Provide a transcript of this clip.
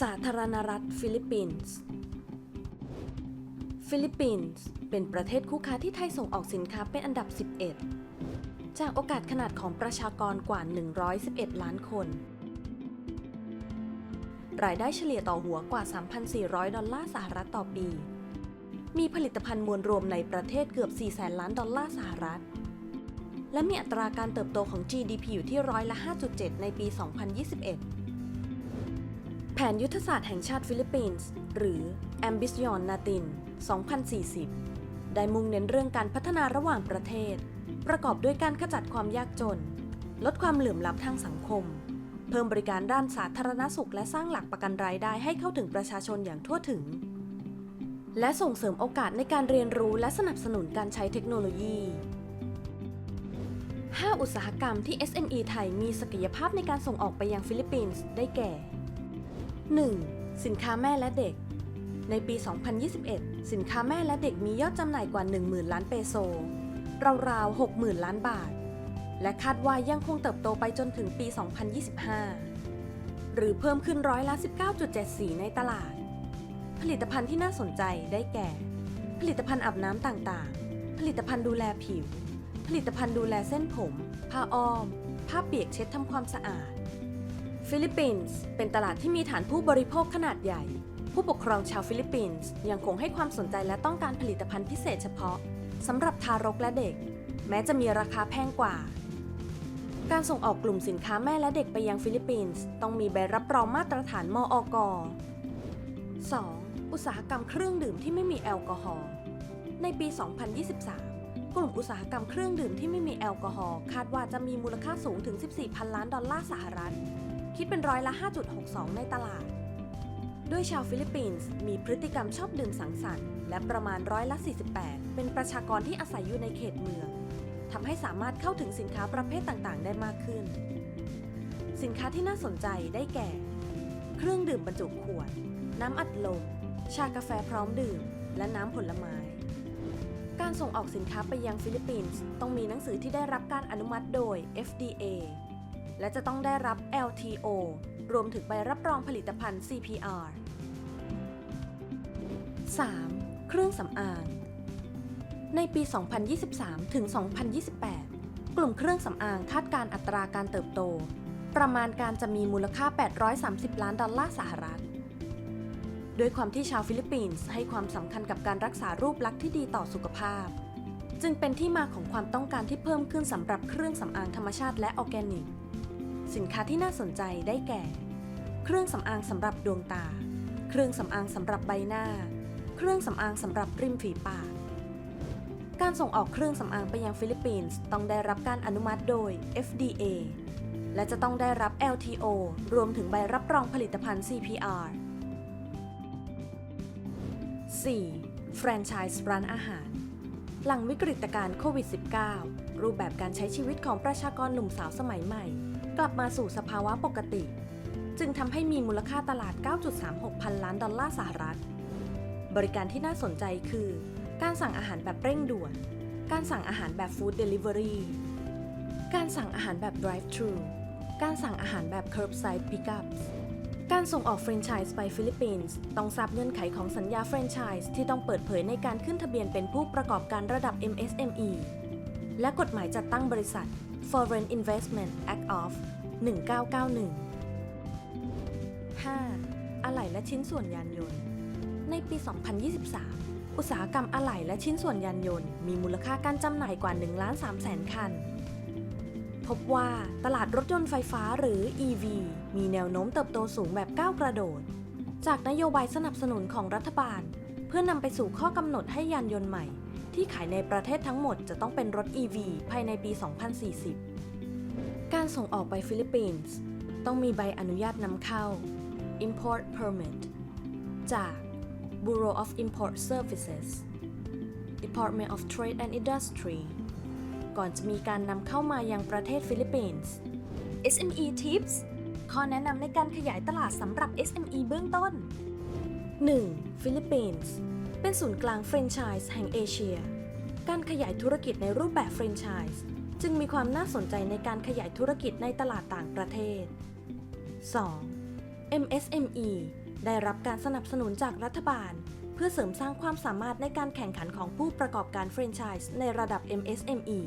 สาธารณรัฐฟิลิปปินส์ ฟิลิปปินส์เป็นประเทศคู่ค้าที่ไทยส่งออกสินค้าเป็นอันดับ 11 จากโอกาสขนาดของประชากรกว่า 111 ล้านคน รายได้เฉลี่ยต่อหัวกว่า 3,400 ดอลลาร์สหรัฐต่อปี มีผลิตภัณฑ์มวลรวมในประเทศเกือบ4แสนล้านดอลลาร์สหรัฐ และมีอัตราการเติบโตของ GDP อยู่ที่ร้อยละ 5.7 ในปี 2021 แผนยุทธศาสตร์แห่งชาติฟิลิปปินส์หรือ Ambition Natin 2040 ได้มุ่งเน้นเรื่องการพัฒนาระหว่างประเทศ ประกอบด้วยการขจัดความยากจน ลดความเหลื่อมล้ำทางสังคม เพิ่มบริการด้านสาธารณสุข และสร้างหลักประกันรายได้ให้เข้าถึงประชาชนอย่างทั่วถึง และส่งเสริมโอกาสในการเรียนรู้และสนับสนุนการใช้เทคโนโลยี 5 อุตสาหกรรมที่ SME ไทยมีศักยภาพในการส่งออกไปยังฟิลิปปินส์ได้แก่ 1. สินค้าแม่และเด็ก ในปี 2021 สินค้าแม่และเด็กมียอดจำหน่ายกว่า 10,000 ล้านเปโซ ราวๆ 60,000 ล้านบาท และคาดว่ายังคงเติบโตไปจนถึงปี 2025 หรือเพิ่มขึ้นร้อยละ 19.74 ในตลาด ผลิตภัณฑ์ที่น่าสนใจได้แก่ ผลิตภัณฑ์อาบน้ำต่างๆ ผลิตภัณฑ์ดูแลผิว ผลิตภัณฑ์ดูแลเส้นผม ผ้าอ้อม ผ้าเปียกเช็ดทำความสะอาด ฟิลิปปินส์เป็นตลาดที่มีฐานผู้บริโภคขนาดใหญ่ ผู้ปกครองชาวฟิลิปปินส์ยังคงให้ความสนใจและต้องการผลิตภัณฑ์พิเศษเฉพาะสำหรับทารกและเด็ก แม้จะมีราคาแพงกว่า การส่งออกกลุ่มสินค้าแม่และเด็กไปยังฟิลิปปินส์ต้องมีใบรับรองมาตรฐานมอก 2. อุตสาหกรรมเครื่องดื่มที่ไม่มีแอลกอฮอล์ในปี 2023 กลุ่มอุตสาหกรรมเครื่องดื่มที่ไม่มีแอลกอฮอล์คาดว่าจะมีมูลค่าสูงถึง 14,000 ล้านดอลลาร์สหรัฐ คิดเป็นร้อยละ 5.62 ในตลาด ด้วยชาวฟิลิปปินส์มีพฤติกรรมชอบดื่มสังสรรค์และประมาณร้อยละ 48 เป็นประชากรที่อาศัยอยู่ในเขตเมืองทำให้สามารถเข้าถึงสินค้าประเภทต่างๆ ได้มากขึ้น สินค้าที่น่าสนใจได้แก่ เครื่องดื่มบรรจุขวด น้ำอัดลม ชากาแฟพร้อมดื่ม และน้ำผลไม้ การส่งออกสินค้าไปยังฟิลิปปินส์ต้องมีหนังสือที่ได้รับการอนุมัติโดย FDA และจะต้องได้รับ LTO รวมถึงใบรับรองผลิตภัณฑ์ CPR 3. เครื่องสำอาง ในปี 2023 ถึง 2028 กลุ่มเครื่องสำอางคาดการอัตราการเติบโต ประมาณการจะมีมูลค่า 830 ล้านดอลลาร์สหรัฐ ด้วยความที่ชาวฟิลิปปินส์ให้ความสำคัญกับการรักษารูปลักษณ์ที่ดีต่อสุขภาพ จึงเป็นที่มาของความต้องการที่เพิ่มขึ้นสำหรับเครื่องสำอางธรรมชาติและออร์แกนิก สินค้าที่น่าสนใจได้แก่ เครื่องสำอางสำหรับดวงตา เครื่องสำอางสำหรับใบหน้า เครื่องสำอางสำหรับริมฝีปาก การส่งออกเครื่องสำอางไปยังฟิลิปปินส์ต้องได้รับการอนุมัติโดย FDA และจะต้องได้รับ LTO รวมถึงใบรับรองผลิตภัณฑ์ CPR 4. แฟรนไชส์ร้านอาหาร หลังวิกฤตการณ์โควิด -19 รูปแบบการใช้ชีวิตของประชากรหนุ่มสาวสมัยใหม่ กลับมาสู่สภาวะปกติ จึงทำให้มีมูลค่าตลาด 9.36 พันล้านดอลลาร์สหรัฐ บริการที่น่าสนใจคือ การสั่งอาหารแบบเร่งด่วน การสั่งอาหารแบบฟู้ดเดลิเวอรี่ การสั่งอาหารแบบ drive thru การสั่งอาหารแบบ curbside pickup การส่งออกแฟรนไชส์ไปฟิลิปปินส์ต้องทราบเงื่อนไขของสัญญาแฟรนไชส์ที่ต้องเปิดเผยในการขึ้นทะเบียนเป็นผู้ประกอบการระดับ MSME และกฎหมายจัดตั้งบริษัท Foreign Investment Act of 1991 5. อะไหล่และชิ้นส่วนยานยนต์ ในปี 2023 อุตสาหกรรมอะไหล่และชิ้นส่วนยานยนต์มีมูลค่าการจำหน่ายกว่า1ล้าน3แสนคัน พบว่าตลาดรถยนต์ไฟฟ้าหรือ EV มีแนวโน้มเติบโตสูงแบบก้าวกระโดด จากนโยบายสนับสนุนของรัฐบาล เพื่อนำไปสู่ข้อกำหนดให้ยานยนต์ใหม่ ที่ขายในประเทศทั้งหมดจะต้องเป็นรถ EV ภายในปี 2040 การส่งออกไปฟิลิปปินส์ต้องมีใบอนุญาตนำเข้า Import Permit จาก Bureau of Import Services Department of Trade and Industry ก่อนจะมีการนำเข้ามายังประเทศฟิลิปปินส์ SME Tips ข้อแนะนำในการขยายตลาดสำหรับ SME เบื้องต้น 1. ฟิลิปปินส์ เป็นศูนย์กลางแฟรนไชส์แห่งเอเชีย การขยายธุรกิจในรูปแบบแฟรนไชส์จึงมีความน่าสนใจในการขยายธุรกิจในตลาดต่างประเทศ 2. MSME ได้รับการสนับสนุนจากรัฐบาล เพื่อเสริมสร้างความสามารถในการแข่งขันของผู้ประกอบการแฟรนไชส์ในระดับ MSME